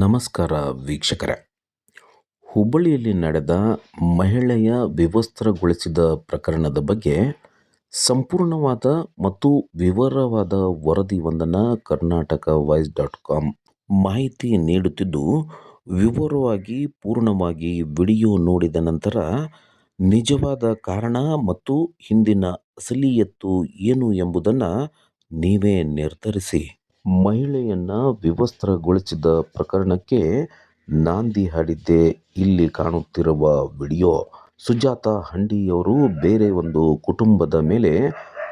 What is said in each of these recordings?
ನಮಸ್ಕಾರ ವೀಕ್ಷಕರೇ. ಹುಬ್ಬಳ್ಳಿಯಲ್ಲಿ ನಡೆದ ಮಹಿಳೆಯ ವಿವಸ್ತ್ರಗೊಳಿಸಿದ ಪ್ರಕರಣದ ಬಗ್ಗೆ ಸಂಪೂರ್ಣವಾದ ಮತ್ತು ವಿವರವಾದ ವರದಿ ಒಂದನ್ನು ಕರ್ನಾಟಕ ವಾಯ್ಸ್ ಡಾಟ್ ಕಾಮ್ ಮಾಹಿತಿ ನೀಡುತ್ತಿದ್ದು, ವಿವರವಾಗಿ ಪೂರ್ಣವಾಗಿ ವಿಡಿಯೋ ನೋಡಿದ ನಂತರ ನಿಜವಾದ ಕಾರಣ ಮತ್ತು ಹಿಂದಿನ ಅಸಲಿಯತ್ತು ಏನು ಎಂಬುದನ್ನು ನೀವೇ ನಿರ್ಧರಿಸಿ. ಮಹಿಳೆಯನ್ನ ವಿವಸ್ತ್ರಗೊಳಿಸಿದ ಪ್ರಕರಣಕ್ಕೆ ನಾಂದಿ ಹಾಡಿದ್ದೆ ಇಲ್ಲಿ ಕಾಣುತ್ತಿರುವ ವಿಡಿಯೋ. ಸುಜಾತ ಹಂಡಿಯವರು ಬೇರೆ ಒಂದು ಕುಟುಂಬದ ಮೇಲೆ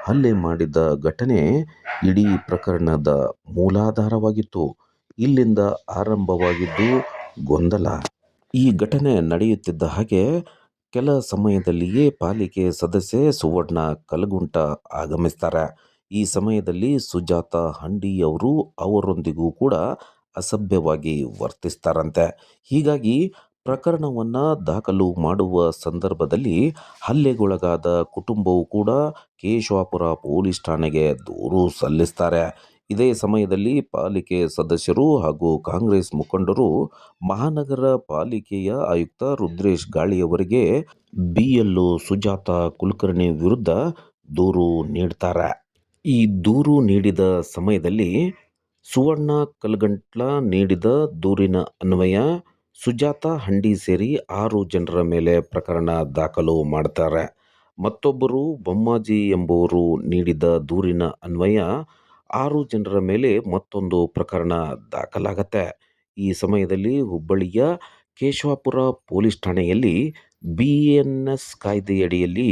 ಹಲ್ಲೆ ಮಾಡಿದ ಘಟನೆ ಇಡೀ ಪ್ರಕರಣದ ಮೂಲಾಧಾರವಾಗಿತ್ತು. ಇಲ್ಲಿಂದ ಆರಂಭವಾಗಿದ್ದು ಗೊಂದಲ. ಈ ಘಟನೆ ನಡೆಯುತ್ತಿದ್ದ ಹಾಗೆ ಕೆಲ ಸಮಯದಲ್ಲಿಯೇ ಪಾಲಿಕೆ ಸದಸ್ಯೆ ಸುವರ್ಣ ಕಲಗುಂಟ ಆಗಮಿಸ್ತಾರೆ. ಈ ಸಮಯದಲ್ಲಿ ಸುಜಾತ ಹಂಡಿಯವರು ಅವರೊಂದಿಗೂ ಕೂಡ ಅಸಭ್ಯವಾಗಿ ವರ್ತಿಸ್ತಾರಂತೆ. ಹೀಗಾಗಿ ಪ್ರಕರಣವನ್ನು ದಾಖಲು ಮಾಡುವ ಸಂದರ್ಭದಲ್ಲಿ ಹಲ್ಲೆಗೊಳಗಾದ ಕುಟುಂಬವು ಕೂಡ ಕೇಶವಾಪುರ ಪೊಲೀಸ್ ಠಾಣೆಗೆ ದೂರು ಸಲ್ಲಿಸ್ತಾರೆ. ಇದೇ ಸಮಯದಲ್ಲಿ ಪಾಲಿಕೆ ಸದಸ್ಯರು ಹಾಗೂ ಕಾಂಗ್ರೆಸ್ ಮುಖಂಡರು ಮಹಾನಗರ ಪಾಲಿಕೆಯ ಆಯುಕ್ತ ರುದ್ರೇಶ್ ಗಾಳಿಯವರಿಗೆ ಬಿಎಲ್ಒ ಸುಜಾತ ಕುಲಕರ್ಣಿ ವಿರುದ್ಧ ದೂರು ನೀಡ್ತಾರೆ. ಈ ದೂರು ನೀಡಿದ ಸಮಯದಲ್ಲಿ ಸುವರ್ಣ ಕಲ್ಗಂಟ್ಲ ನೀಡಿದ ದೂರಿನ ಅನ್ವಯ, ಸುಜಾತ ಹಂಡಿ ಸೇರಿ ಆರು ಜನರ ಮೇಲೆ ಪ್ರಕರಣ ದಾಖಲು ಮಾಡ್ತಾರೆ. ಮತ್ತೊಬ್ಬರು ಬೊಮ್ಮಾಜಿ ಎಂಬುವರು ನೀಡಿದ ದೂರಿನ ಅನ್ವಯ, ಆರು ಜನರ ಮೇಲೆ ಮತ್ತೊಂದು ಪ್ರಕರಣ ದಾಖಲಾಗತ್ತೆ. ಈ ಸಮಯದಲ್ಲಿ ಹುಬ್ಬಳ್ಳಿಯ ಕೇಶವಾಪುರ ಪೊಲೀಸ್ ಠಾಣೆಯಲ್ಲಿ ಬಿ ಎನ್ ಎಸ್ ಕಾಯ್ದೆಯಡಿಯಲ್ಲಿ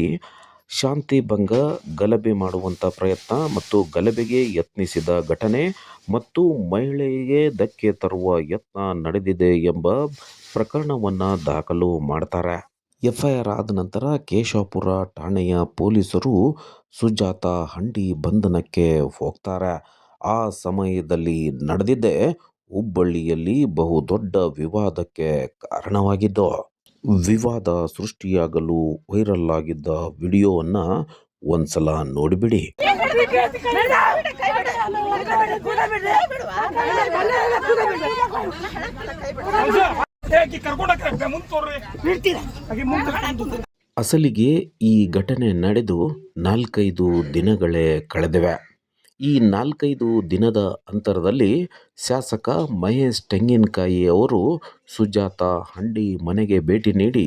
ಶಾಂತಿ ಭಂಗ ಗಲಭೆ ಮಾಡುವಂಥ ಪ್ರಯತ್ನ ಮತ್ತು ಗಲಭೆಗೆ ಯತ್ನಿಸಿದ ಘಟನೆ ಮತ್ತು ಮಹಿಳೆಗೆ ಧಕ್ಕೆ ತರುವ ಯತ್ನ ನಡೆದಿದೆ ಎಂಬ ಪ್ರಕರಣವನ್ನು ದಾಖಲು ಮಾಡ್ತಾರೆ. ಎಫ್ಐಆರ್ ಆದ ನಂತರ ಕೇಶವಪುರ ಠಾಣೆಯ ಪೊಲೀಸರು ಸುಜಾತ ಹಂಡಿ ಬಂಧನಕ್ಕೆ ಹೋಗ್ತಾರೆ. ಆ ಸಮಯದಲ್ಲಿ ನಡೆದಿದ್ದೆ ಹುಬ್ಬಳ್ಳಿಯಲ್ಲಿ ಬಹುದೊಡ್ಡ ವಿವಾದಕ್ಕೆ ಕಾರಣವಾಗಿದ್ದು. ವಿವಾದ ಸೃಷ್ಟಿಯಾಗಲು ವೈರಲ್ ಆಗಿದ್ದ ವಿಡಿಯೋವನ್ನು ಒಂದ್ಸಲ ನೋಡಿಬಿಡಿ. ಅಸಲಿಗೆ ಈ ಘಟನೆ ನಡೆದು ನಾಲ್ಕೈದು ದಿನಗಳೇ ಕಳೆದಿವೆ. ಈ ನಾಲ್ಕೈದು ದಿನದ ಅಂತರದಲ್ಲಿ ಶಾಸಕ ಮಹೇಶ್ ತೆಂಗಿನಕಾಯಿ ಅವರು ಸುಜಾತ ಹಂಡಿ ಮನೆಗೆ ಭೇಟಿ ನೀಡಿ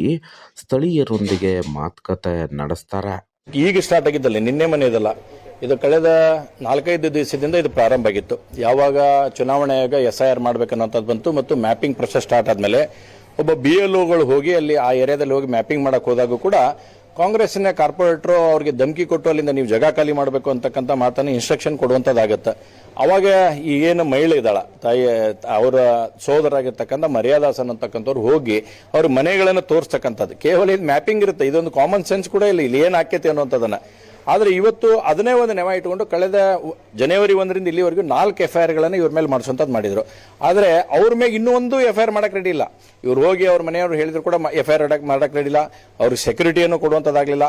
ಸ್ಥಳೀಯರೊಂದಿಗೆ ಮಾತುಕತೆ ನಡೆಸ್ತಾರೆ. ಈಗ ಸ್ಟಾರ್ಟ್ ಆಗಿದ್ದಲ್ಲ, ನಿನ್ನೆ ಮನೆಯದಲ್ಲ. ಇದು ಕಳೆದ ನಾಲ್ಕೈದು ದಿವಸದಿಂದ ಇದು ಪ್ರಾರಂಭ ಆಗಿತ್ತು. ಯಾವಾಗ ಚುನಾವಣೆ ಆಗ ಎಸ್ ಐ ಆರ್ ಮಾಡ್ಬೇಕನ್ನೋಂಥದ್ದು ಬಂತು ಮತ್ತು ಮ್ಯಾಪಿಂಗ್ ಪ್ರೊಸೆಸ್ ಸ್ಟಾರ್ಟ್ ಆದಮೇಲೆ ಒಬ್ಬ ಬಿ ಎಲ್ ಓಗಳು ಹೋಗಿ ಅಲ್ಲಿ ಆ ಏರಿಯಾದಲ್ಲಿ ಹೋಗಿ ಮ್ಯಾಪಿಂಗ್ ಮಾಡಕ್ ಹೋದಾಗೂ ಕೂಡ ಕಾಂಗ್ರೆಸ್ಸಿನ ಕಾರ್ಪೊರೇಟರ್ ಅವ್ರಿಗೆ ಧಮಕಿ ಕೊಟ್ಟು ಅಲ್ಲಿಂದ ನೀವು ಜಗ ಖಾಲಿ ಮಾಡಬೇಕು ಅಂತಕ್ಕಂಥ ಮಾತನ್ನು ಇನ್ಸ್ಟ್ರಕ್ಷನ್ ಕೊಡುವಂಥದ್ದಾಗತ್ತೆ. ಅವಾಗ ಈ ಏನು ಮಹಿಳೆ ಇದ್ದಾಳ, ತಾಯಿ, ಅವರ ಸೋದರಾಗಿರ್ತಕ್ಕಂಥ ಮರ್ಯಾದಾಸನ್ ಅಂತಕ್ಕಂಥವ್ರು ಹೋಗಿ ಅವ್ರ ಮನೆಗಳನ್ನು ತೋರಿಸ್ತಕ್ಕಂಥದ್ದು. ಕೇವಲ ಇದು ಮ್ಯಾಪಿಂಗ್ ಇರುತ್ತೆ, ಇದೊಂದು ಕಾಮನ್ ಸೆನ್ಸ್ ಕೂಡ ಇಲ್ಲ, ಇಲ್ಲಿ ಏನು ಹಾಕೈತಿ ಅನ್ನುವಂಥದ್ದನ್ನ. ಆದರೆ ಇವತ್ತು ಅದನ್ನೇ ಒಂದು ನೆವ ಇಟ್ಟುಕೊಂಡು ಕಳೆದ ಜನವರಿ ಒಂದರಿಂದ ಇಲ್ಲಿವರೆಗೂ ನಾಲ್ಕು ಎಫ್ ಐ ಆರ್ಗಳನ್ನು ಇವ್ರ ಮೇಲೆ ಮಾಡಿಸುವಂಥದ್ದು ಮಾಡಿದರು. ಆದರೆ ಅವ್ರ ಮೇಲೆ ಇನ್ನೂ ಒಂದು ಎಫ್ ಐ ಆರ್ ರೆಡಿ ಇಲ್ಲ. ಇವ್ರು ಹೋಗಿ ಅವ್ರ ಮನೆಯವರು ಹೇಳಿದ್ರು ಕೂಡ ಎಫ್ ಐ ಆರ್ ಮಾಡಕ್ಕೆ ರೆಡಿ ಇಲ್ಲ. ಅವ್ರಿಗೆ ಸೆಕ್ಯೂರಿಟಿಯನ್ನು ಕೊಡುವಂಥದ್ದಾಗಲಿಲ್ಲ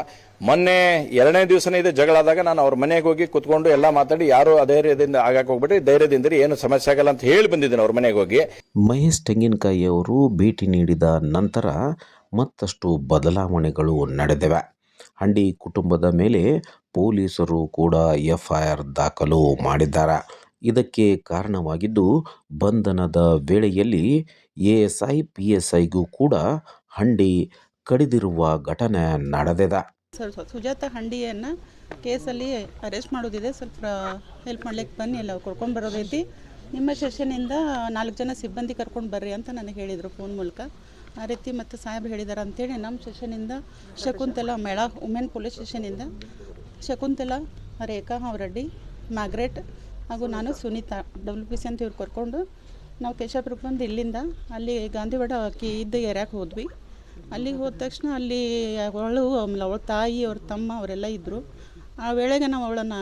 ಮೊನ್ನೆ ಎರಡನೇ ದಿವಸನೇ ಇದೆ ಜಗಳಾದಾಗ ನಾನು ಅವ್ರ ಮನೆಗೆ ಹೋಗಿ ಕುತ್ಕೊಂಡು ಎಲ್ಲ ಮಾತಾಡಿ ಯಾರು ಅಧೈರ್ಯದಿಂದ ಆಗಕ್ಕೆ ಹೋಗ್ಬಿಟ್ಟು ಧೈರ್ಯದಿಂದ ಏನು ಸಮಸ್ಯೆ ಆಗಲ್ಲ ಅಂತ ಹೇಳಿ ಬಂದಿದ್ದೀನಿ ಅವ್ರ ಮನೆಗೆ ಹೋಗಿ. ಮಹೇಶ್ ತೆಂಗಿನಕಾಯಿ ಅವರು ಭೇಟಿ ನೀಡಿದ ನಂತರ ಮತ್ತಷ್ಟು ಬದಲಾವಣೆಗಳು ನಡೆದಿವೆ. ಹಂಡಿ ಕುಟುಂಬದ ಮೇಲೆ ಪೊಲೀಸರು ಕೂಡ ಎಫ್ಐಆರ್ ದಾಖಲು ಮಾಡಿದ್ದಾರೆ. ಇದಕ್ಕೆ ಕಾರಣವಾಗಿದ್ದು, ಬಂಧನದ ವೇಳೆಯಲ್ಲಿ ಎಎಸ್ಐ ಪಿ ಎಸ್ ಐಗೂ ಕೂಡ ಹಂಡಿ ಕಡಿದಿರುವ ಘಟನೆ ನಡೆದಿದೆ. ಸರ್ ಸುಜಾತ ಹಂಡಿಯನ್ನು ಕೇಸಲ್ಲಿ ಅರೆಸ್ಟ್ ಮಾಡೋದಿದೆ. ಸ್ವಲ್ಪ ಹೆಲ್ಪ್ ಮಾಡ್ಲಿಕ್ಕೆ ಬನ್ನಿ, ಎಲ್ಲ ಕರ್ಕೊಂಡು ಬರೋದೈತಿ ನಿಮ್ಮ ಸೆಷನಿಂದ ನಾಲ್ಕು ಜನ ಸಿಬ್ಬಂದಿ ಕರ್ಕೊಂಡು ಬರ್ರಿ ಅಂತ ನನಗೆ ಹೇಳಿದರು ಫೋನ್ ಮೂಲಕ. ಆ ರೀತಿ ಮತ್ತು ಸಾಹೇಬ್ರು ಹೇಳಿದ್ದಾರೆ ಅಂತೇಳಿ ನಮ್ಮ ಸೆಷನಿಂದ ಶಕುಂತಲ ಮೇಳ ವುಮೆನ್ ಪೊಲೀಸ್ ಸ್ಟೇಷನಿಂದ ಶಕುಂತಲ, ರೇಖಾ ಅವರಡ್ಡಿ ಮ್ಯಾಗ್ರೆಟ್ ಹಾಗೂ ನಾನು ಸುನೀತಾ ಡಬ್ಲ್ಯೂ ಪಿ ಸಿ ಅಂತ ಇವ್ರು ಕರ್ಕೊಂಡು ನಾವು ಕೇಶಾಪುರಕ್ಕೆ ಬಂದು ಇಲ್ಲಿಂದ ಅಲ್ಲಿ ಗಾಂಧಿವಾಡ ಅಕ್ಕಿ ಇದ್ದ ಏರಿಯಾಕ್ಕೆ ಹೋದ್ವಿ. ಅಲ್ಲಿಗೆ ಹೋದ ತಕ್ಷಣ ಅಲ್ಲಿ ಅವಳು ಆಮೇಲೆ ಅವಳ ತಾಯಿ, ಅವ್ರ ತಮ್ಮ, ಅವರೆಲ್ಲ ಇದ್ದರು ಆ ವೇಳೆಗೆ ನಾವು ಅವಳನ್ನು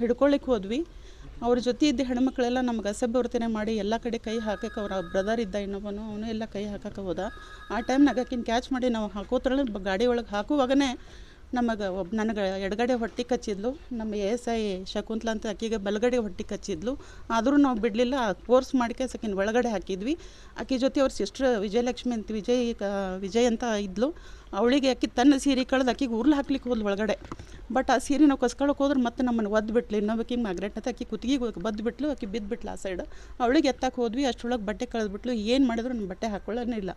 ಹಿಡ್ಕೊಳ್ಳಿಕ್ಕೆ ಹೋದ್ವಿ. ಅವ್ರ ಜೊತೆ ಇದ್ದ ಹೆಣ್ಮಕ್ಳೆಲ್ಲ ನಮ್ಗೆ ಅಸಭ್ಯ ವರ್ತನೆ ಮಾಡಿ ಎಲ್ಲ ಕಡೆ ಕೈ ಹಾಕಕ್ಕೆ ಅವ್ರ ಬ್ರದರ್ ಇದ್ದ ಇನ್ನೊಬ್ಬನು, ಅವನು ಎಲ್ಲ ಕೈ ಹಾಕಕ್ಕೆ ಹೋದ. ಆ ಟೈಮ್ನಾಗ ಆಕಿನ ಕ್ಯಾಚ್ ಮಾಡಿ ನಾವು ಹಾಕೋತ್ರಲ್ಲ ಗಾಡಿ ಒಳಗೆ ಹಾಕುವಾಗನೇ ನಮಗೆ ಒಬ್ಬ ನನಗೆ ಎಡಗಡೆ ಹೊಟ್ಟೆ ಕಚ್ಚಿದ್ಲು, ನಮ್ಮ ಎ ಎಸ್ ಐ ಶಕುಂತಲ ಅಂತ ಆಕೆಗೆ ಬಲಗಡೆ ಹೊಟ್ಟೆ ಕಚ್ಚಿದ್ಲು. ಆದರೂ ನಾವು ಬಿಡಲಿಲ್ಲ ಫೋರ್ಸ್ ಮಾಡ್ಕೆ ಸಕಿನ ಒಳಗಡೆ ಹಾಕಿದ್ವಿ. ಆಕೆ ಜೊತೆ ಅವ್ರ ಸಿಸ್ಟ್ರ್ ವಿಜಯಲಕ್ಷ್ಮಿ ಅಂತ, ವಿಜಯ್ ವಿಜಯ್ ಅಂತ ಇದ್ಲು. ಅವಳಿಗೆ ಆಕೆ ತನ್ನ ಸೀರೆ ಕಳೆದು ಆಕೆಗೆ ಉರ್ಲು ಹಾಕ್ಲಿಕ್ಕೆ ಹೋದ್ಲು ಒಳಗಡೆ. ಬಟ್ ಆ ಸೀರೆ ನಾವು ಕಸ್ಕೊಳಕ್ಕೆ ಹೋದ್ರೆ ಮತ್ತೆ ನಮ್ಮನ್ನು ಒದ್ದು ಬಿಟ್ಲು. ಇನ್ನೊಬ್ಬಕಿ ಮ್ಯಾಗ್ರೆಟ್ ಅಂತ ಆಕೆ ಕುತ್ತಿಗೆ ಬದ್ದು ಬಿಟ್ಲು, ಆಕೆ ಬಿದ್ದು ಬಿಟ್ಲು ಆ ಸೈಡ್ ಅವಳಿಗೆ ಎತ್ತಕ್ಕೆ ಹೋದ್ವಿ ಅಷ್ಟರೊಳಗೆ ಬಟ್ಟೆ ಕಳೆದ್ಬಿಟ್ಲು ಏನು ಮಾಡಿದ್ರು ನಮ್ಮ ಬಟ್ಟೆ ಹಾಕೊಳ್ಳೋನೇ ಇಲ್ಲ.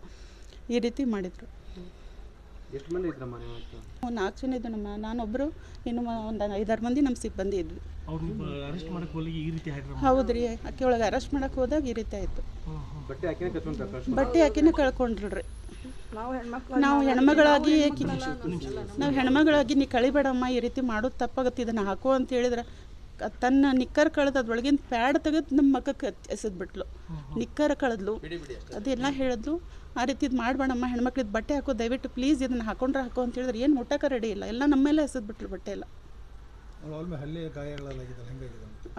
ಈ ರೀತಿ ಮಾಡಿದರು. ಎಷ್ಟು ಮಂದಿ ಇದ್ರಮ್ಮ ನೀವು ಇವತ್ತು? ಒಂದು ನಾಲ್ಕು ಜನ ಇದ್ದು ನಮ್ಮ ನಾನೊಬ್ಬರು ಇನ್ನು ಒಂದು ಐದಾರು ಮಂದಿ ನಮ್ಮ ಸಿಬ್ಬಂದಿ ಇದ್ವಿ. ಅವ್ರು ಅರೆಸ್ಟ್ ಮಾಡಕ್ಕೆ ಹೋಗಿ ಈ ರೀತಿ ಹ್ಯಾಡ್ರ ಹೌದು ರೀ ಆಕೆ ಒಳಗೆ ಅರೆಸ್ಟ್ ಮಾಡಕ್ಕೆ ಹೋದಾಗ ಈ ರೀತಿ ಆಯ್ತು. ಬಟ್ಟೆ ಹಾಕಿನೇ ಕತ್ಕೊಂಡ್ ಕಳ್ಸಿ ಬಟ್ಟೆ ಆಕಿನ ಕಳ್ಕೊಂಡ್ರಿ ನಾವು ಹೆಣ್ಮಗಳಾಗಿ ಆಕಿ ನಾವು ಹೆಣ್ಮಗಳಾಗಿ ನೀ ಕಳಿಬೇಡಮ್ಮ ಈ ರೀತಿ ಮಾಡೋದು ತಪ್ಪಾಗತ್ತೆ ಇದನ್ನ ಹಾಕು ಅಂತ ಹೇಳಿದ್ರೆ ಕ- ತನ್ನ ನಿಕ್ಕರ್ ಕಳೆದು ಅದ್ರೊಳಗಿನ ಪ್ಯಾಡ್ ತೆಗೆದು ನಮ್ಮ ಮಕ್ಕ ಎಸೆದ್ಬಿಟ್ಲು. ನಿಕ್ಕರ್ ಕಳೆದ್ಲು. ಅದೆಲ್ಲ ಹೇಳಿದ್ಲು. ಆ ರೀತಿ ಇದು ಮಾಡಬೇಡಮ್ಮ ಹೆಣ್ಮಕ್ಳಿದ್ದು ಬಟ್ಟೆ ಹಾಕೋ ದಯವಿಟ್ಟು ಪ್ಲೀಸ್ ಇದನ್ನು ಹಾಕೊಂಡ್ರೆ ಹಾಕೋ ಅಂತ ಹೇಳಿದ್ರೆ ಏನು ಮುಟ್ಟಕ್ಕೆ ರೆಡಿ ಇಲ್ಲ. ಎಲ್ಲ ನಮ್ಮ ಮೇಲೆ ಎಸೆದ್ಬಿಟ್ಲು ಬಟ್ಟೆ ಎಲ್ಲ.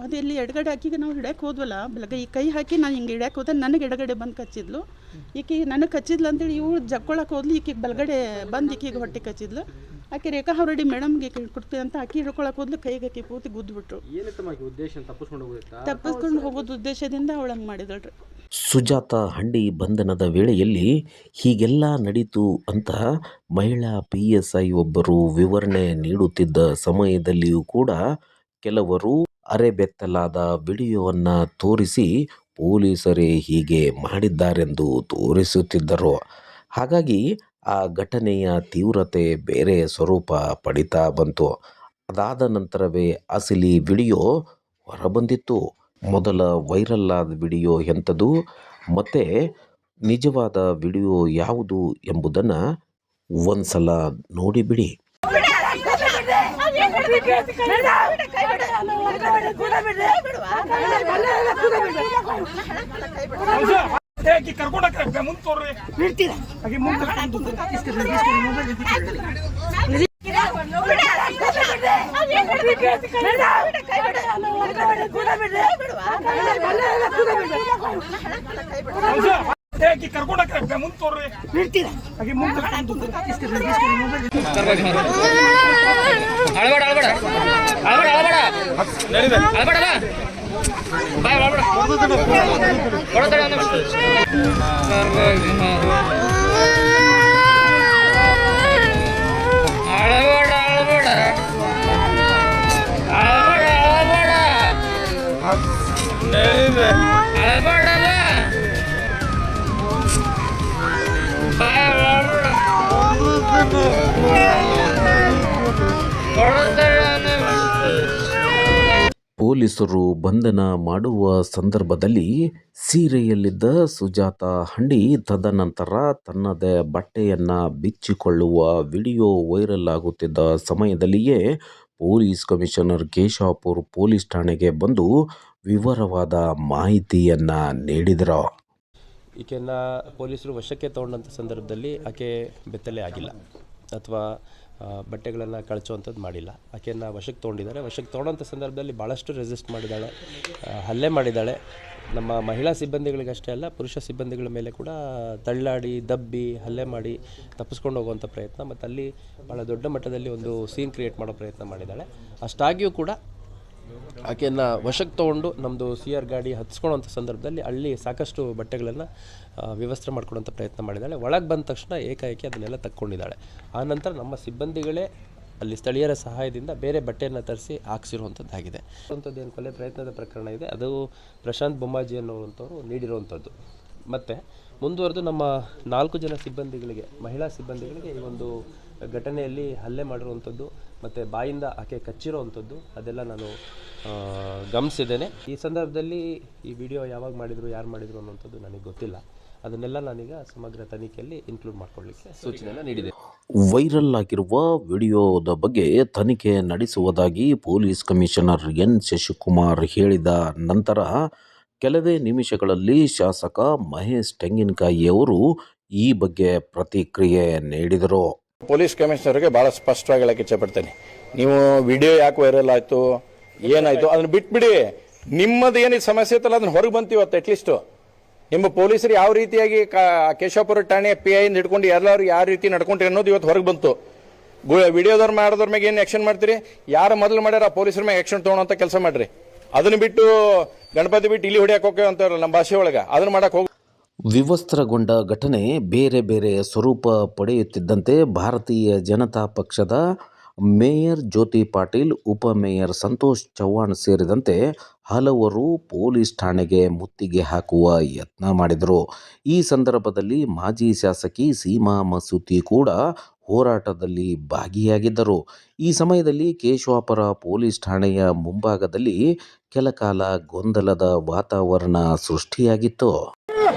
ಅದು ಇಲ್ಲಿ ಎಡಗಡೆ ಆಕಿಗೆ ನಾವು ಹಿಡ್ಯಕ್ಕೆ ಹೋದ್ವಲ್ಲ ಬೆಳಗ್ಗೆ ಈ ಕೈ ಹಾಕಿ ನಾನು ಹಿಂಗೆ ಹಿಡ್ಯಕ್ಕೆ ಹೋದೆ ನನಗೆ ಎಡಗಡೆ ಬಂದು ಕಚ್ಚಿದ್ಲು. ಈಕೆ ನನಗೆ ಕಚ್ಚಿದ್ಲು ಅಂತೇಳಿ ಇವಳು ಜಕ್ಕೊಳಕ್ಕೆ ಹೋದ್ಲು ಈಕೆಗೆ ಬಲಗಡೆ ಬಂದು ಈಕೆಗೆ ಹೊಟ್ಟೆ ಕಚ್ಚಿದ್ಲು. ಆಕೆ ರೇಖಾ ಹೊರಡಿ ಮೇಡಮ್ಗೆ ಕೊಡ್ತೀವಿ ಅಂತ ಆಕಿ ಹಿಡ್ಕೊಳಕ್ಕೆ ಹೋದ್ಲು ಕೈಗೆ ಆಕಿ ಪೂರ್ತಿ ಗುದ್ದುಬಿಟ್ರು ತಪ್ಪಿಸ್ಕೊಂಡು ಹೋಗೋದು ಉದ್ದೇಶದಿಂದ ಅವಳು ಹಂಗೆ ಮಾಡಿದಳ್ರಿ. ಸುಜಾತ ಹಂಡಿ ಬಂಧನದ ವೇಳೆಯಲ್ಲಿ ಹೀಗೆಲ್ಲ ನಡೀತು ಅಂತ ಮಹಿಳಾ ಪಿ ಎಸ್ ಐ ಒಬ್ಬರು ವಿವರಣೆ ನೀಡುತ್ತಿದ್ದ ಸಮಯದಲ್ಲಿಯೂ ಕೂಡ ಕೆಲವರು ಅರೆಬೆತ್ತಲಾದ ವಿಡಿಯೋವನ್ನು ತೋರಿಸಿ ಪೊಲೀಸರೇ ಹೀಗೆ ಮಾಡಿದ್ದಾರೆಂದು ತೋರಿಸುತ್ತಿದ್ದರು. ಹಾಗಾಗಿ ಆ ಘಟನೆಯ ತೀವ್ರತೆ ಬೇರೆ ಸ್ವರೂಪ ಪಡಿತಾ ಬಂತು. ಅದಾದ ನಂತರವೇ ಅಸಲಿ ವಿಡಿಯೋ ಹೊರಬಂದಿತ್ತು. ಮೊದಲ ವೈರಲ್ ಆದ ವಿಡಿಯೋ ಎಂಥದ್ದು ಮತ್ತು ನಿಜವಾದ ವಿಡಿಯೋ ಯಾವುದು ಎಂಬುದನ್ನು ಒಂದ್ಸಲ ನೋಡಿಬಿಡಿ ಕರ್ಕೊಂಡೋಗ್ರೆ ಮುಂದೆ ತೋರ್ರಿ ತೋರ್ರಿ ಹಾಗೆ ಮುಂದೆ ಅಳಬೇಡ ಅಳಬೇಡ ಅಳಬೇಡ ಅಳಬೇಡ ಅಳಬೇಡ ಬಾಯ್ ಅಳಬೇಡ ಕೊಡತಡೆ ಪೊಲೀಸರು ಬಂಧನ ಮಾಡುವ ಸಂದರ್ಭದಲ್ಲಿ ಸೀರೆಯಲ್ಲಿದ್ದ ಸುಜಾತ ಹಂಡಿ ತದನಂತರ ತನ್ನದೇ ಬಟ್ಟೆಯನ್ನು ಬಿಚ್ಚಿಕೊಳ್ಳುವ ವಿಡಿಯೋ ವೈರಲ್ ಆಗುತ್ತಿದ್ದ ಸಮಯದಲ್ಲಿಯೇ ಪೊಲೀಸ್ ಕಮಿಷನರ್ ಕೇಶಾಪುರ್ ಪೊಲೀಸ್ ಠಾಣೆಗೆ ಬಂದು ವಿವರವಾದ ಮಾಹಿತಿಯನ್ನು ನೀಡಿದರು? ಈಕೆಯನ್ನು ಪೊಲೀಸರು ವಶಕ್ಕೆ ತಗೊಂಡಂಥ ಸಂದರ್ಭದಲ್ಲಿ ಆಕೆ ಬೆತ್ತಲೆ ಆಗಿಲ್ಲ ಅಥವಾ ಬಟ್ಟೆಗಳನ್ನು ಕಳಚುವಂಥದ್ದು ಮಾಡಿಲ್ಲ. ಆಕೆಯನ್ನು ವಶಕ್ಕೆ ತೊಗೊಂಡಿದ್ದಾರೆ. ವಶಕ್ಕೆ ತೊಗೊಂಡಂಥ ಸಂದರ್ಭದಲ್ಲಿ ಭಾಳಷ್ಟು ರೆಸಿಸ್ಟ್ ಮಾಡಿದ್ದಾಳೆ ಹಲ್ಲೆ ಮಾಡಿದ್ದಾಳೆ ನಮ್ಮ ಮಹಿಳಾ ಸಿಬ್ಬಂದಿಗಳಿಗಷ್ಟೇ ಅಲ್ಲ, ಪುರುಷ ಸಿಬ್ಬಂದಿಗಳ ಮೇಲೆ ಕೂಡ ತಳ್ಳಾಡಿ, ದಬ್ಬಿ, ಹಲ್ಲೆ ಮಾಡಿ ತಪ್ಪಿಸ್ಕೊಂಡು ಹೋಗುವಂಥ ಪ್ರಯತ್ನ ಮತ್ತು ಅಲ್ಲಿ ಭಾಳ ದೊಡ್ಡ ಮಟ್ಟದಲ್ಲಿ ಒಂದು ಸೀನ್ ಕ್ರಿಯೇಟ್ ಮಾಡೋ ಪ್ರಯತ್ನ ಮಾಡಿದ್ದಾಳೆ ಅಷ್ಟಾಗಿಯೂ ಕೂಡ ಆಕೆಯನ್ನು ವಶಕ್ಕೆ ತೊಗೊಂಡು ನಮ್ಮದು ಸಿ ಆರ್ ಗಾಡಿ ಹತ್ಸ್ಕೊಳ್ಳೋಂಥ ಸಂದರ್ಭದಲ್ಲಿ ಅಲ್ಲಿ ಸಾಕಷ್ಟು ಬಟ್ಟೆಗಳನ್ನು ವ್ಯವಸ್ಥೆ ಮಾಡ್ಕೊಡೋಂಥ ಪ್ರಯತ್ನ ಮಾಡಿದ್ದಾಳೆ ಒಳಗೆ ಬಂದ ತಕ್ಷಣ ಏಕಾಏಕಿ ಅದನ್ನೆಲ್ಲ ತಕ್ಕೊಂಡಿದ್ದಾಳೆ. ಆನಂತರ ನಮ್ಮ ಸಿಬ್ಬಂದಿಗಳೇ ಅಲ್ಲಿ ಸ್ಥಳೀಯರ ಸಹಾಯದಿಂದ ಬೇರೆ ಬಟ್ಟೆಯನ್ನು ತರಿಸಿ ಹಾಕ್ಸಿರುವಂಥದ್ದಾಗಿದೆ ಅಂಥದ್ದು ಏನು ಕೊಲೆ ಪ್ರಯತ್ನದ ಪ್ರಕರಣ ಇದೆ. ಅದು ಪ್ರಶಾಂತ್ ಬೊಮ್ಮಾಜಿ ಅನ್ನುವಂಥವ್ರು ನೀಡಿರುವಂಥದ್ದು ಮತ್ತು ಮುಂದುವರೆದು ನಮ್ಮ ನಾಲ್ಕು ಜನ ಸಿಬ್ಬಂದಿಗಳಿಗೆ, ಮಹಿಳಾ ಸಿಬ್ಬಂದಿಗಳಿಗೆ ಈ ಒಂದು ಘಟನೆಯಲ್ಲಿ ಹಲ್ಲೆ ಮಾಡಿರುವಂಥದ್ದು ಮತ್ತು ಬಾಯಿಂದ ಆಕೆ ಕಚ್ಚಿರೋವಂಥದ್ದು, ಅದೆಲ್ಲ ನಾನು ಗಮನಿಸಿದ್ದೇನೆ. ಈ ಸಂದರ್ಭದಲ್ಲಿ ಈ ವಿಡಿಯೋ ಯಾವಾಗ ಮಾಡಿದರು, ಯಾರು ಮಾಡಿದರು ಅನ್ನೋಂಥದ್ದು ನನಗೆ ಗೊತ್ತಿಲ್ಲ. ಅದನ್ನೆಲ್ಲ ನಾನೀಗ ಸಮಗ್ರ ತನಿಖೆಯಲ್ಲಿ ಇನ್ಕ್ಲೂಡ್ ಮಾಡ್ಕೊಳ್ಳಿಕ್ಕೆ ಸೂಚನೆಯನ್ನು ನೀಡಿದೆ. ವೈರಲ್ ಆಗಿರುವ ವಿಡಿಯೋದ ಬಗ್ಗೆ ತನಿಖೆ ನಡೆಸುವುದಾಗಿ ಪೊಲೀಸ್ ಕಮಿಷನರ್ ಎನ್ ಶಶಿಕುಮಾರ್ ಹೇಳಿದ ನಂತರ ಕೆಲವೇ ನಿಮಿಷಗಳಲ್ಲಿ ಶಾಸಕ ಮಹೇಶ್ ತೆಂಗಿನಕಾಯಿಯವರು ಈ ಬಗ್ಗೆ ಪ್ರತಿಕ್ರಿಯೆ ನೀಡಿದರು. ಪೊಲೀಸ್ ಕಮಿಷನರ್ಗೆ ಭಾಳ ಸ್ಪಷ್ಟವಾಗಿ ಹೇಳಕ್ಕೆ ಇಚ್ಛಪಡ್ತೇನೆ. ನೀವು ವಿಡಿಯೋ ಯಾಕೆ ವೈರಲ್ ಆಯ್ತು, ಏನಾಯ್ತು, ಅದನ್ನ ಬಿಟ್ಬಿಡಿ. ನಿಮ್ಮದು ಏನಿದೆ ಸಮಸ್ಯೆ ಇತ್ತಲ್ಲ, ಅದನ್ನ ಹೊರಗೆ ಬಂತು ಇವತ್ತು ಅಟ್ಲೀಸ್ಟ್ ನಿಮ್ಮ ಪೊಲೀಸರು ಯಾವ ರೀತಿಯಾಗಿ ಕೇಶವಪುರ ಠಾಣೆ ಪಿ ಐ ಹಿಡ್ಕೊಂಡು ಎಲ್ಲರೂ ಯಾವ ರೀತಿ ನಡ್ಕೊಂಡ್ರಿ ಅನ್ನೋದು ಇವತ್ತು ಹೊರಗೆ ಬಂತು. ವಿಡಿಯೋದವ್ರು ಮಾಡಿದ್ರ ಮ್ಯಾಗ ಏನು ಆಕ್ಷನ್ ಮಾಡ್ತೀರಿ? ಯಾರು ಮೊದಲು ಮಾಡ್ಯಾರ ಪೊಲೀಸರ ಮ್ಯಾಗೆ ಆಕ್ಷನ್ ಅಂತ ಕೆಲಸ ಮಾಡ್ರಿ. ಅದನ್ನ ಬಿಟ್ಟು ಗಣಪತಿ ಬಿಟ್ಟು ಇಲ್ಲಿ ಹೊಡಿಯಕ್ಕೆ ಹೋಗ್ತೇವೆ ಅಂತಾರಲ್ಲ ನಮ್ಮ ಭಾಷೆ ಒಳಗೆ. ಅದನ್ನ ಮಾಡಕ್ಕೆ ಹೋಗಿ ವಿವಸ್ತ್ರಗೊಂಡ ಘಟನೆ ಬೇರೆ ಬೇರೆ ಸ್ವರೂಪ ಪಡೆಯುತ್ತಿದ್ದಂತೆ ಭಾರತೀಯ ಜನತಾ ಪಕ್ಷದ ಮೇಯರ್ ಜ್ಯೋತಿ ಪಾಟೀಲ್ ಉಪಮೇಯರ್ ಸಂತೋಷ್ ಚವ್ಹಾಣ್ ಸೇರಿದಂತೆ ಹಲವರು ಪೊಲೀಸ್ ಠಾಣೆಗೆ ಮುತ್ತಿಗೆ ಹಾಕುವ ಯತ್ನ ಮಾಡಿದರು. ಈ ಸಂದರ್ಭದಲ್ಲಿ ಮಾಜಿ ಶಾಸಕಿ ಸೀಮಾ ಮಸೂತಿ ಕೂಡ ಹೋರಾಟದಲ್ಲಿ ಭಾಗಿಯಾಗಿದ್ದರು. ಈ ಸಮಯದಲ್ಲಿ ಕೇಶವಾಪುರ ಪೊಲೀಸ್ ಠಾಣೆಯ ಮುಂಭಾಗದಲ್ಲಿ ಕೆಲಕಾಲ ಗೊಂದಲದ ವಾತಾವರಣ ಸೃಷ್ಟಿಯಾಗಿತ್ತು.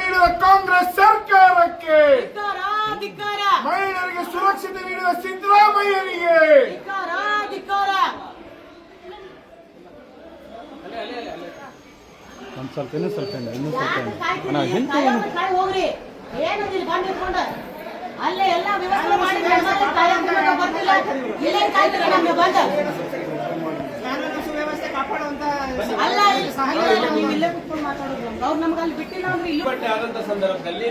ನೀಡುವ ಕಾಂಗ್ರೆಸ್ ಸರ್ಕಾರಕ್ಕೆ ಮಹಿಳೆಯರಿಗೆ ಸುರಕ್ಷತೆ ನೀಡುವ ಸಿದ್ದರಾಮಯ್ಯನಿಗೆ. ಹೋಗ್ರಿ. ಏನು ನೀವು ಬಂದು ಇಟ್ಕೊಂಡು? ಅಲ್ಲೇ ಎಲ್ಲ ಕಾಯ್ತೀರ ನಮ್ಗೆ ಬಂದ. ಅಲ್ಲ ಇಲ್ಲ, ನೀವು ಇಲ್ಲೇ ಕುತ್ಕೊಂಡು ಮಾತಾಡೋದು. ಅವ್ರು ನಮ್ಗೆ ಅಲ್ಲಿ ಬಿಟ್ಟಿಲ್ಲ ಅಂದ್ರೆ ಇಲ್ಲಿ ಆದಂತ ಸಂದರ್ಭದಲ್ಲಿ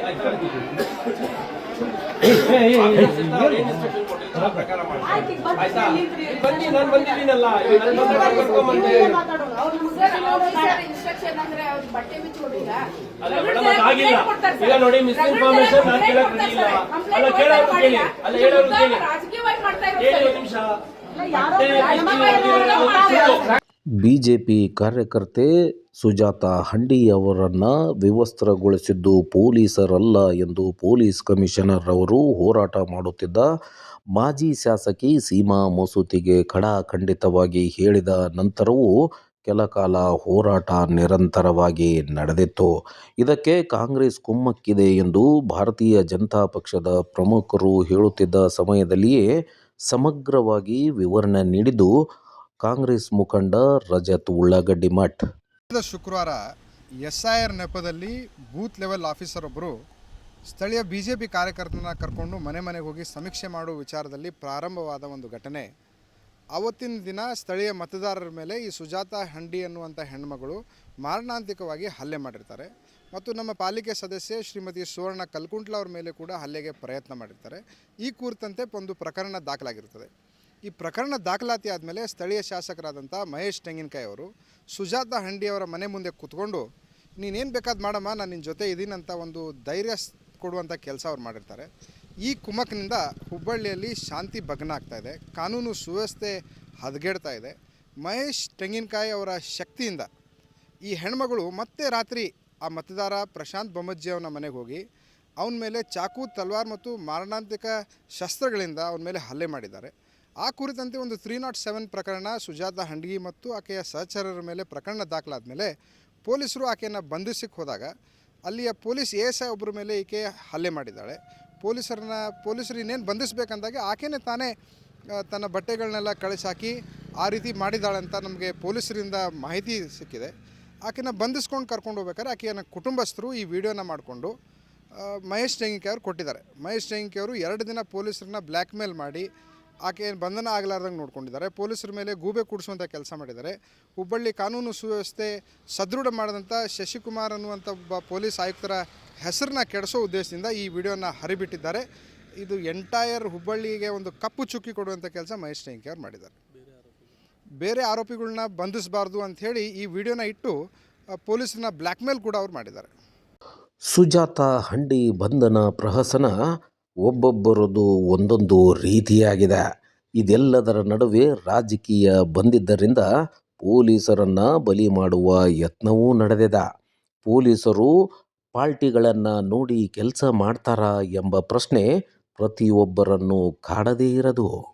ಈಗ ನೋಡಿ ಮಿಸ್ಇನ್ಫಾರ್ಮೇಶನ್ ನಾನು ಕೇಳಕ್ ಇಲ್ಲ ಅಲ್ಲ ಕೇಳೋರು ಕೇಳಿ. ಅಲ್ಲ ಹೇಳೋರು ಕೇಳಿ. ರಾಜಕೀಯವಾಗಿ ಮಾಡ್ತಾ ಇರೋದು ಒಂದು ನಿಮಿಷ. ಯಾರೋ ಜೆ ಪಿ ಕಾರ್ಯಕರ್ತೆ ಕಾರ್ಯಕರ್ತೆ ಸುಜಾತ ಹಂಡಿಯವರನ್ನು ವಿವಸ್ತ್ರಗೊಳಿಸಿದ್ದು ಪೊಲೀಸರಲ್ಲ ಎಂದು ಪೊಲೀಸ್ ಕಮಿಷನರ್ ಅವರು ಹೋರಾಟ ಮಾಡುತ್ತಿದ್ದ ಮಾಜಿ ಶಾಸಕಿ ಸೀಮಾ ಮಸೂತಿಗೆ ಖಡಾಖಂಡಿತವಾಗಿ ಹೇಳಿದ ನಂತರವೂ ಕೆಲ ಕಾಲ ಹೋರಾಟ ನಿರಂತರವಾಗಿ ನಡೆದಿತ್ತು. ಇದಕ್ಕೆ ಕಾಂಗ್ರೆಸ್ ಕುಮ್ಮಕ್ಕಿದೆ ಎಂದು ಭಾರತೀಯ ಜನತಾ ಪಕ್ಷದ ಪ್ರಮುಖರು ಹೇಳುತ್ತಿದ್ದ ಸಮಯದಲ್ಲಿಯೇ ಸಮಗ್ರವಾಗಿ ವಿವರಣೆ ನೀಡಿದ್ದು ಕಾಂಗ್ರೆಸ್ ಮುಖಂಡ ರಜತ್ ಉಳ್ಳಾಗಡ್ಡಿ ಮಠ್. ಶುಕ್ರವಾರ ಎಸ್ ಐ ಆರ್ ನೆಪದಲ್ಲಿ ಬೂತ್ ಲೆವೆಲ್ ಆಫೀಸರ್ ಒಬ್ಬರು ಸ್ಥಳೀಯ ಬಿ ಜೆ ಪಿ ಕಾರ್ಯಕರ್ತನ ಕರ್ಕೊಂಡು ಮನೆ ಮನೆಗೆ ಹೋಗಿ ಸಮೀಕ್ಷೆ ಮಾಡುವ ವಿಚಾರದಲ್ಲಿ ಪ್ರಾರಂಭವಾದ ಒಂದು ಘಟನೆ. ಆವತ್ತಿನ ದಿನ ಸ್ಥಳೀಯ ಮತದಾರರ ಮೇಲೆ ಈ ಸುಜಾತ ಹಂಡಿ ಅನ್ನುವಂಥ ಹೆಣ್ಮಗಳು ಮಾರಣಾಂತಿಕವಾಗಿ ಹಲ್ಲೆ ಮಾಡಿರ್ತಾರೆ ಮತ್ತು ನಮ್ಮ ಪಾಲಿಕೆ ಸದಸ್ಯೆ ಶ್ರೀಮತಿ ಸುವರ್ಣ ಕಲ್ಕುಂಟ್ಲ ಅವ್ರ ಮೇಲೆ ಕೂಡ ಹಲ್ಲೆಗೆ ಪ್ರಯತ್ನ ಮಾಡಿರ್ತಾರೆ. ಈ ಕುರಿತಂತೆ ಒಂದು ಪ್ರಕರಣ ದಾಖಲಾಗಿರುತ್ತದೆ. ಈ ಪ್ರಕರಣ ದಾಖಲಾತಿ ಆದಮೇಲೆ ಸ್ಥಳೀಯ ಶಾಸಕರಾದಂಥ ಮಹೇಶ್ ತೆಂಗಿನಕಾಯಿ ಅವರು, ಸುಜಾತ ಹಂಡಿಯವರ ಮನೆ ಮುಂದೆ ಕೂತ್ಕೊಂಡು, ನೀನೇನು ಬೇಕಾದ ಮಾಡಮ್ಮ, ನಾನು ನಿನ್ನ ಜೊತೆ ಇದ್ದೀನಿ ಅಂತ ಒಂದು ಧೈರ್ಯ ಕೊಡುವಂಥ ಕೆಲಸ ಅವ್ರು ಮಾಡಿರ್ತಾರೆ. ಈ ಕುಮಕ್ನಿಂದ ಹುಬ್ಬಳ್ಳಿಯಲ್ಲಿ ಶಾಂತಿ ಭಗ್ನ ಆಗ್ತಾ ಇದೆ. ಕಾನೂನು ಸುವ್ಯವಸ್ಥೆ ಹದಗೆಡ್ತಾ ಇದೆ. ಮಹೇಶ್ ತೆಂಗಿನಕಾಯಿ ಅವರ ಶಕ್ತಿಯಿಂದ ಈ ಹೆಣ್ಮಗಳು ಮತ್ತೆ ರಾತ್ರಿ ಆ ಮತದಾರ ಪ್ರಶಾಂತ್ ಬೊಮ್ಮಜ್ಜಿ ಅವನ ಮನೆಗೆ ಹೋಗಿ, ಅವನ ಮೇಲೆ ಚಾಕು, ತಲ್ವಾರ್ ಮತ್ತು ಮಾರಣಾಂತಿಕ ಶಸ್ತ್ರಗಳಿಂದ ಅವನ ಮೇಲೆ ಹಲ್ಲೆ ಮಾಡಿದ್ದಾರೆ. ಆ ಕುರಿತಂತೆ ಒಂದು ತ್ರೀ ನಾಟ್ ಸೆವೆನ್ ಪ್ರಕರಣ ಸುಜಾತ ಹಂಡಗಿ ಮತ್ತು ಆಕೆಯ ಸಹಚರರ ಮೇಲೆ ಪ್ರಕರಣ ದಾಖಲಾದ ಮೇಲೆ ಪೊಲೀಸರು ಆಕೆಯನ್ನು ಬಂಧಿಸಕ್ಕೆ ಹೋದಾಗ ಅಲ್ಲಿಯ ಪೊಲೀಸ್ ಎ ಎಸ್ ಐ ಒಬ್ಬರ ಮೇಲೆ ಈಕೆ ಹಲ್ಲೆ ಮಾಡಿದ್ದಾಳೆ. ಪೊಲೀಸರನ್ನ, ಪೊಲೀಸರು ಇನ್ನೇನು ಬಂಧಿಸಬೇಕಂದಾಗ ಆಕೆಯೇ ತಾನೇ ತನ್ನ ಬಟ್ಟೆಗಳನ್ನೆಲ್ಲ ಕಳಿಸಾಕಿ ಆ ರೀತಿ ಮಾಡಿದ್ದಾಳೆ ಅಂತ ನಮಗೆ ಪೊಲೀಸರಿಂದ ಮಾಹಿತಿ ಸಿಕ್ಕಿದೆ. ಆಕೆನ ಬಂಧಿಸ್ಕೊಂಡು ಕರ್ಕೊಂಡು ಹೋಗ್ಬೇಕಾದ್ರೆ ಆಕೆಯನ್ನು ಕುಟುಂಬಸ್ಥರು ಈ ವಿಡಿಯೋನ ಮಾಡಿಕೊಂಡು ಮಹೇಶ್ ಟೆಂಗಿಕೆ ಅವರು ಕೊಟ್ಟಿದ್ದಾರೆ. ಮಹೇಶ್ ಟೆಂಗಿಕೆ ಅವರು ಎರಡು ದಿನ ಪೊಲೀಸರನ್ನ ಬ್ಲ್ಯಾಕ್ ಮೇಲ್ ಮಾಡಿ ಆಕೆ ಬಂಧನ ಆಗಲಾರ್ದಂಗೆ ನೋಡ್ಕೊಂಡಿದ್ದಾರೆ. ಪೊಲೀಸರ ಮೇಲೆ ಗೂಬೆ ಕೂಡಿಸುವಂಥ ಕೆಲಸ ಮಾಡಿದ್ದಾರೆ. ಹುಬ್ಬಳ್ಳಿ ಕಾನೂನು ಸುವ್ಯವಸ್ಥೆ ಸದೃಢ ಮಾಡಿದಂಥ ಶಶಿಕುಮಾರ್ ಅನ್ನುವಂಥ ಒಬ್ಬ ಪೊಲೀಸ್ ಆಯುಕ್ತರ ಹೆಸರನ್ನ ಕೆಡಿಸೋ ಉದ್ದೇಶದಿಂದ ಈ ವಿಡಿಯೋನ ಹರಿಬಿಟ್ಟಿದ್ದಾರೆ. ಇದು ಎಂಟೈರ್ ಹುಬ್ಬಳ್ಳಿಗೆ ಒಂದು ಕಪ್ಪು ಚುಕ್ಕಿ ಕೊಡುವಂಥ ಕೆಲಸ ಮಹೇಶ್ ಟೆಂಕಿ ಅವರು ಮಾಡಿದ್ದಾರೆ. ಬೇರೆ ಆರೋಪಿಗಳನ್ನ ಬಂಧಿಸಬಾರ್ದು ಅಂಥೇಳಿ ಈ ವಿಡಿಯೋನ ಇಟ್ಟು ಪೊಲೀಸರನ್ನ ಬ್ಲ್ಯಾಕ್ ಮೇಲ್ ಕೂಡ ಅವ್ರು ಮಾಡಿದ್ದಾರೆ. ಸುಜಾತ ಹಂಡಿ ಬಂಧನ ಪ್ರಹಸನ ಒಬ್ಬೊಬ್ಬರದು ಒಂದೊಂದು ರೀತಿಯಾಗಿದೆ. ಇದೆಲ್ಲದರ ನಡುವೆ ರಾಜಕೀಯ ಬಂದಿದ್ದರಿಂದ ಪೊಲೀಸರನ್ನು ಬಲಿ ಮಾಡುವ ಯತ್ನವೂ ನಡೆದಿದೆ. ಪೊಲೀಸರು ಪಾರ್ಟಿಗಳನ್ನು ನೋಡಿ ಕೆಲಸ ಮಾಡ್ತಾರಾ ಎಂಬ ಪ್ರಶ್ನೆ ಪ್ರತಿಯೊಬ್ಬರನ್ನು ಕಾಡದೇ ಇರದು.